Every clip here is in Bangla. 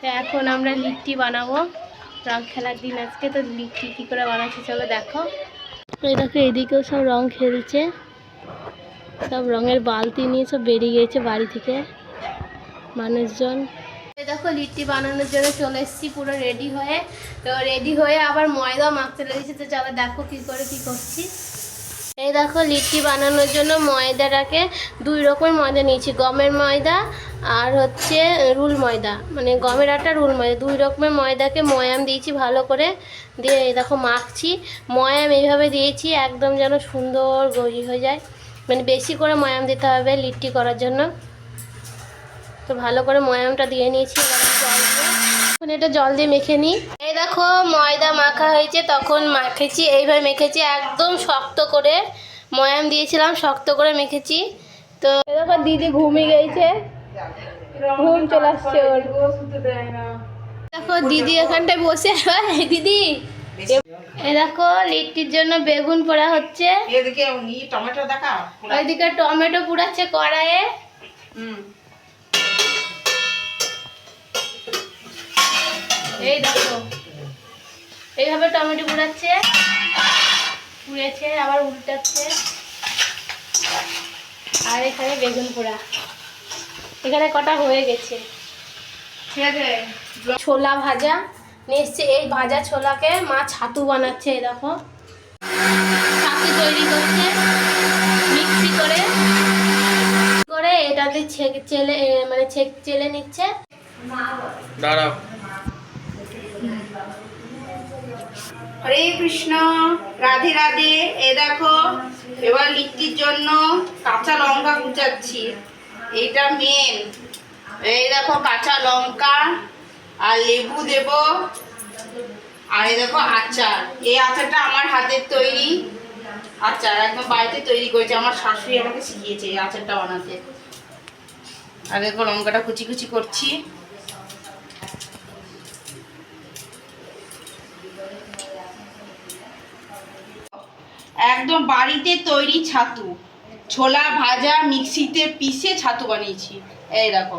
তো এখন আমরা লিট্টি বানাবো। রং খেলার দিন আজকে, তো লিট্টি কী করে বানাচ্ছি চলো দেখো। এই দেখো, এদিকেও সব রং খেলছে। সব রঙের বালতি নিয়ে সব বেরিয়ে গেছে বাড়ি থেকে। মানুষজন। দেখো, লিট্টি বানানোর জন্য চলে এসেছি, পুরো রেডি হয়ে। তো রেডি হয়ে আবার ময়দা মাখতে লেগেছে, তো চলো দেখো কী করে কী করছি। এই দেখো লিট্টি বানানোর জন্য ময়দাটাকে দুই রকমের ময়দা নিয়েছি। গমের ময়দা আর হচ্ছে রুল ময়দা। মানে গমের আটা রুল ময়দা। দুই রকমের ময়দাকে ময়াম দিয়েছি ভালো করে। দিয়ে এই দেখো মাখছি। ময়াম এইভাবে দিয়েছি, একদম যেন সুন্দর গজি হয়ে যায়। মানে বেশি করে ময়াম দিতে হবে লিট্টি করার জন্য। তো ভালো করে ময়ামটা দিয়ে নিয়েছি এবার। এখন এটা জল দিয়ে মেখে নিই। এই দেখো ময়দা মাখা হয়েছে তখন মাখেছি। এইভাবে মেখেছি একদম শক্ত করে ময়াম দিয়েছিলাম শক্ত করে মেখেছি। তো দেখো দিদি ঘুমিয়ে গেছে। ঘুম চলে আসছে ওর। দেখো দিদি এখানটায় বসে দিদি এই দেখো লিট্টির জন্য বেগুন পোড়া হচ্ছে। এদিকে টমেটো দেখা। ওইদিকে টমেটো পুড়াচ্ছে কড়াইয়ে। হুম। এই দেখো। এইভাবে টমেটো পুড়াচ্ছে পুড়েছে আবার উল্টাচ্ছে। আর এখানে বেগুন পোড়া। এখানে কটা হয়ে গেছে। ছোলা ভাজা নিয়ে এই ভাজা ছোলাকে মা ছাতু বানাচ্ছে দেখো। ছাতু তৈরি করছে, মিক্সি করে। করে এটাতে ছেক- চেলে মানে ছেক চেলে নিচ্ছে। দাঁড়াও। হরে কৃষ্ণ, রাধে রাধে। এ দেখো, এবার লিট্টির জন্য কাঁচা লঙ্কা কুচাচ্ছি। এইটা মেন এই দেখো, কাঁচা লঙ্কা আর লেবু দেব। আর এই দেখো, আচার। এই আচারটা আমার হাতের তৈরি। আচার একদম বাড়িতে তৈরি করেছে। আমার শাশুড়ি আমাকে শিখিয়েছে এই আচারটা বানাতে। আর দেখো, লঙ্কাটা কুচি কুচি করছি। একদম বাড়িতে তৈরি ছাতু। ছোলা ভাজা মিক্সিতে পিষে ছাতু বানিয়েছি। এই দেখো,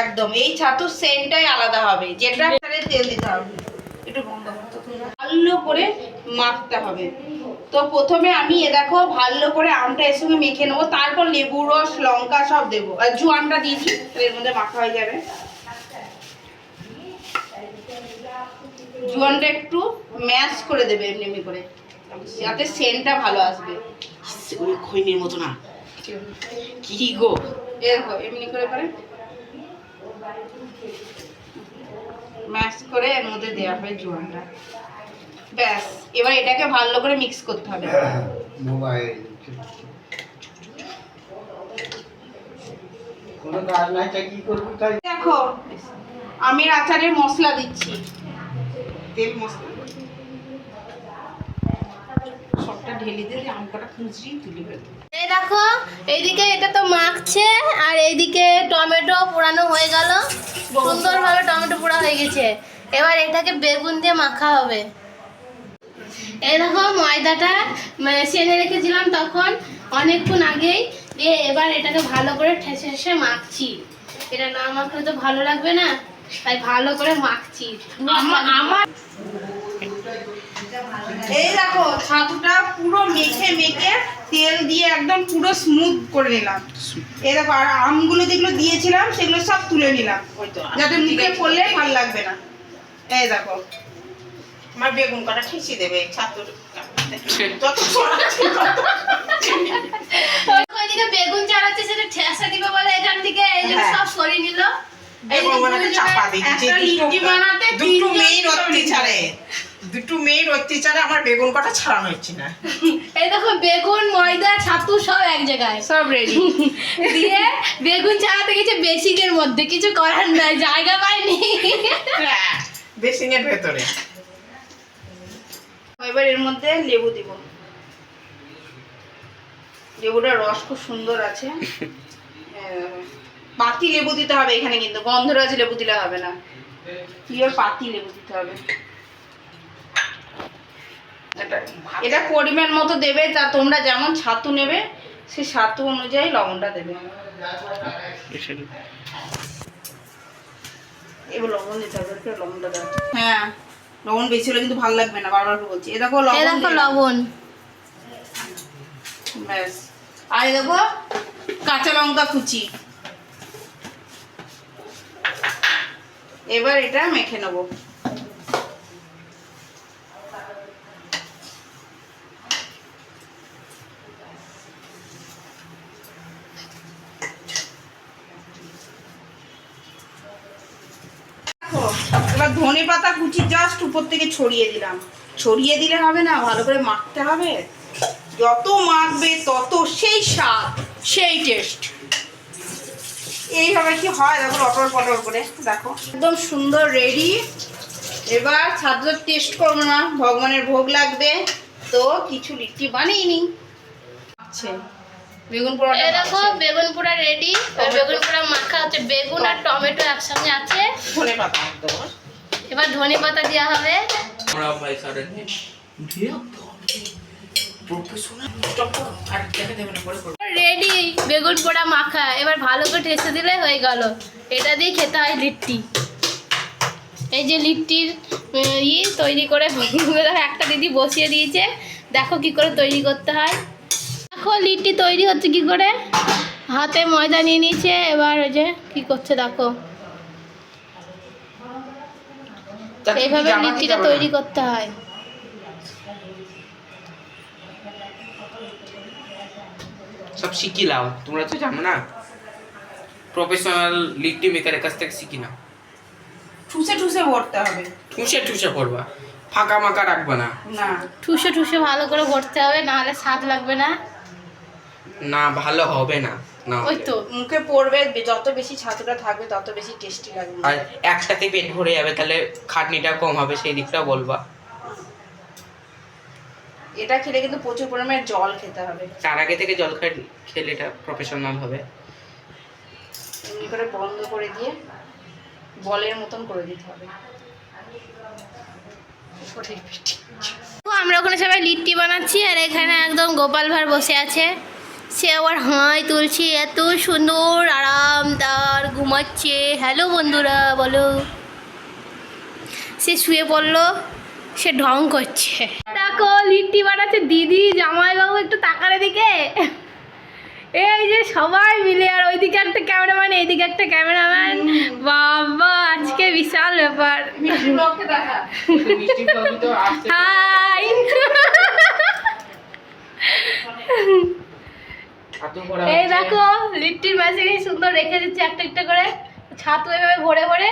একদম। এই ছাতুর সেন্টটাই আলাদা হবে। যেটা তেল দিতে হবে। একটু ভালো করে মাখতে হবে। তো প্রথমে আমি এ দেখো, ভালো করে আমটা এর সঙ্গে মেখে নেব। তারপর লেবু রস, লঙ্কা সব দেবো। আর জোয়ানটা দিয়েছি, এর মধ্যে মাখা হয়ে যাবে। জোয়ানটা একটু ম্যাশ করে দেবে এমনি এমনি করে। যাতে সেন্টটা ভালো আসবে। ওই খৈনির মতো না। কি গো? এরকম এমনি করে করে। ম্যাশ করে এর মধ্যে দেওয়া হবে জোয়ানটা। ব্যাস এবার এটাকে ভালো করে মিক্স করতে হবে। মোবাইল কোনো কাজ নাই তাই কি করবি তাই? দেখো আমি আচারের মশলা দিচ্ছি। তেল মশলা। সবটা ঢেলে দিয়ে আম কটা তুলি ফেলতে এই দেখো এইদিকে এটা তো মাখছে আর এইদিকে টমেটো পোড়ানো হয়ে গেল। সুন্দরভাবে টমেটো পোড়া হয়ে গেছে। এবার এটাকে বেগুন দিয়ে মাখা হবে। এই দেখো ময়দাটা মানে সেনে রেখেছিলাম তখন অনেকক্ষণ আগেই। দিয়ে এবার এটাকে ভালো করে ঠেসে ঠেসে মাখছি। এটা না মাখলে তো ভালো লাগবে না। তাই ভালো করে মাখছি। আমার এই দেখো ছাতুটা পুরো মেখে মেখে তেল দিয়ে একদম পুরো স্মুথ করে নিলাম। এই দেখো আর আমগুলো যেগুলো দিয়েছিলাম সেগুলো সব তুলে নিলাম। যাতে মুখে পড়লে ভালো লাগবে না। এই দেখো। আমার বেগুন কটা ঠেসি দেবে ছাতুর যত ছড়াচ্ছে তত। ওইদিকে বেগুন চালাচ্ছে সেটা ঠেসা দিবে বলে এখান থেকে এই জন্য হ্যাঁ। সব সরিয়ে নিল। বেগুন চাপা দিচ্ছি দুটো অত্যাচারে দুটো মেয়ের অত্যাচারে আমার বেগুন কটা ছাড়ানো হচ্ছে না। এই দেখো বেগুন ময়দা ছাতু সব এক জায়গায়। সব রেডি দিয়ে বেগুন চালাতে গেছে বেসিকের মধ্যে। কিছু করার নাই জায়গা পাইনি। হ্যাঁ, বেসিনের ভেতরে। এবার এর মধ্যে লেবু দিব। লেবুটার রস খুব সুন্দর আছে। পাতি লেবু দিতে হবে এখানে কিন্তু গন্ধরাজ লেবু দিলে হবে না। পিওর পাতি লেবু দিতে হবে। এটা পরিমাণ মতো দেবে তা তোমরা যেমন ছাতু নেবে সে ছাতু অনুযায়ী লবণটা দেবে। এবার লবণ দিতে হবে লবণটা দাও হ্যাঁ লবণ বেশি হলে কিন্তু ভালো লাগবে না বারবার বলছি। এ দেখো লবণ লবণ। ব্যাস। আর দেখো কাঁচা লঙ্কা কুচি। এবার এটা মেখে নেব। এবার ধনে পাতা কুচি জাস্ট উপর থেকে ছড়িয়ে দিলাম। ছড়িয়ে দিলে হবে না, ভালো করে মাখতে হবে। যত মাখবে তত সেই স্বাদ, সেই টেস্ট এইভাবে কি হয়? দেখো পটল পটল করে, দেখো। একদম সুন্দর রেডি এবার ছাত্র টেস্ট করব না, ভগবানের ভোগ লাগবে। তো কিছু লিট্টি বানিয়ে নি আচ্ছা। বেগুন এই দেখো বেগুন পোড়া রেডি বেগুন পোড়া মাখা হচ্ছে বেগুন আর টমেটো একসঙ্গে আছে। ধনে পাতা একদম। এবার ধনে পাতা দেওয়া হবে। আমরা ভাই সাডেনলি প্রফেশনাল স্টপ করো আর দেখে দেবে না পরে করো রেডি বেগুন পোড়া মাখা। এবার ভালো করে ঠেসে দিলে হয়ে গেল। এটা দিয়ে খেতে হয় লিট্টি। এই যে লিট্টির ই তৈরি করে একটা দিদি বসিয়ে দিয়েছে। দেখো কি করে তৈরি করতে হয়। লিট্টি তৈরি হচ্ছে কি করে? হাতে ময়দা নিয়ে নিয়েছে এবার ওই যে কি করছে দেখো। এইভাবে লিট্টিটা তৈরি করতে হয়। সব শিখি লাও তোমরা তো জানো না? প্রফেশনাল লিট্টি মেকারের কাছ থেকে শিখি নাও। ঠুসে ঠুসে ভরতে হবে। ঠুসে ঠুসে করবা ফাঁকা মাকা রাখবা না। না। ঠুসে ঠুসে ভালো করে ভরতে হবে নাহলে স্বাদ লাগবে না। না ভালো হবে না না ওই তো মুখে পড়বে যত বেশি ছাতুটা থাকবে তত বেশি টেস্টি লাগবে। আর একসাথে পেট ভরে যাবে তাহলে খাটনিটা কম হবে সেই দিকটা বলবা। এটা খেলে কিন্তু প্রচুর পরিমাণে জল খেতে হবে। তার আগে থেকে জল খা- খেলে এটা প্রফেশনাল হবে। এমনি করে বন্ধ করে দিয়ে বলের মতন করে দিতে হবে। তো আমরা ওখানে সবাই লিট্টি বানাচ্ছি আর এখানে একদম গোপাল ভাঁড় বসে আছে। সে আবার হাঁই তুলছে এত সুন্দর আরামদার ঘুমাচ্ছে। হ্যালো বন্ধুরা বলো। সে শুয়ে পড়ল সে ঢং করছে। দেখো লিট্টি বানাচ্ছে। দিদি জামাইবাবু একটু তাকার দিকে এই যে সবাই মিলে আর ওইদিকে একটা ক্যামেরাম্যান এইদিকে একটা ক্যামেরাম্যান। বাবা আজকে বিশাল ব্যাপার। হাই এই দেখো লিট্টির মাঝে কি সুন্দর রেখে দিচ্ছে একটা একটা করে। ছাতু এভাবে ভরে ভরে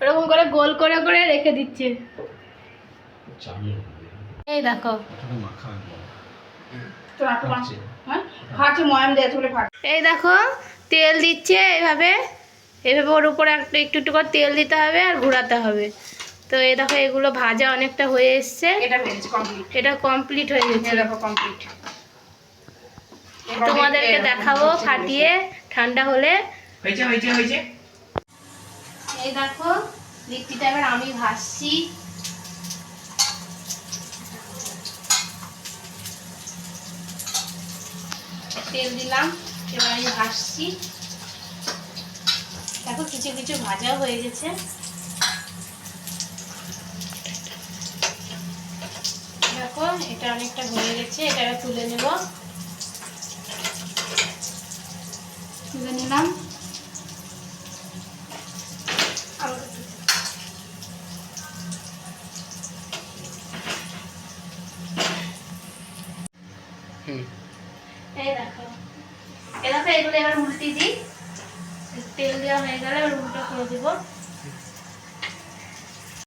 এরকম করে গোল করে করে রেখে দিচ্ছে। এই দেখো। এই দেখো তেল দিচ্ছে এইভাবে এভাবে ওর উপরে একটা একটু একটু করে তেল দিতে হবে আর ঘোরাতে হবে। তো এই দেখো এগুলো ভাজা অনেকটা হয়ে এসছে। এটা কমপ্লিট এটা কমপ্লিট হয়ে গেছে। দেখো কমপ্লিট তোমাদেরকে দেখাবো ফাটিয়ে ঠান্ডা হলে। হয়েছে হয়েছে হয়েছে। এই দেখো লিট্টিটা এবার আমি ভাসছি। তেল দিলাম এবার আমি ভাসছি। দেখো কিছু কিছু ভাজা হয়ে গেছে। দেখো এটা অনেকটা হয়ে গেছে এটা তুলে নেব। তুলে নিলাম। এই দেখো। দেখো এগুলো এবার উল্টি দিই। তেল দেওয়া হয়ে গেলে এবার উল্টো করে দেবো।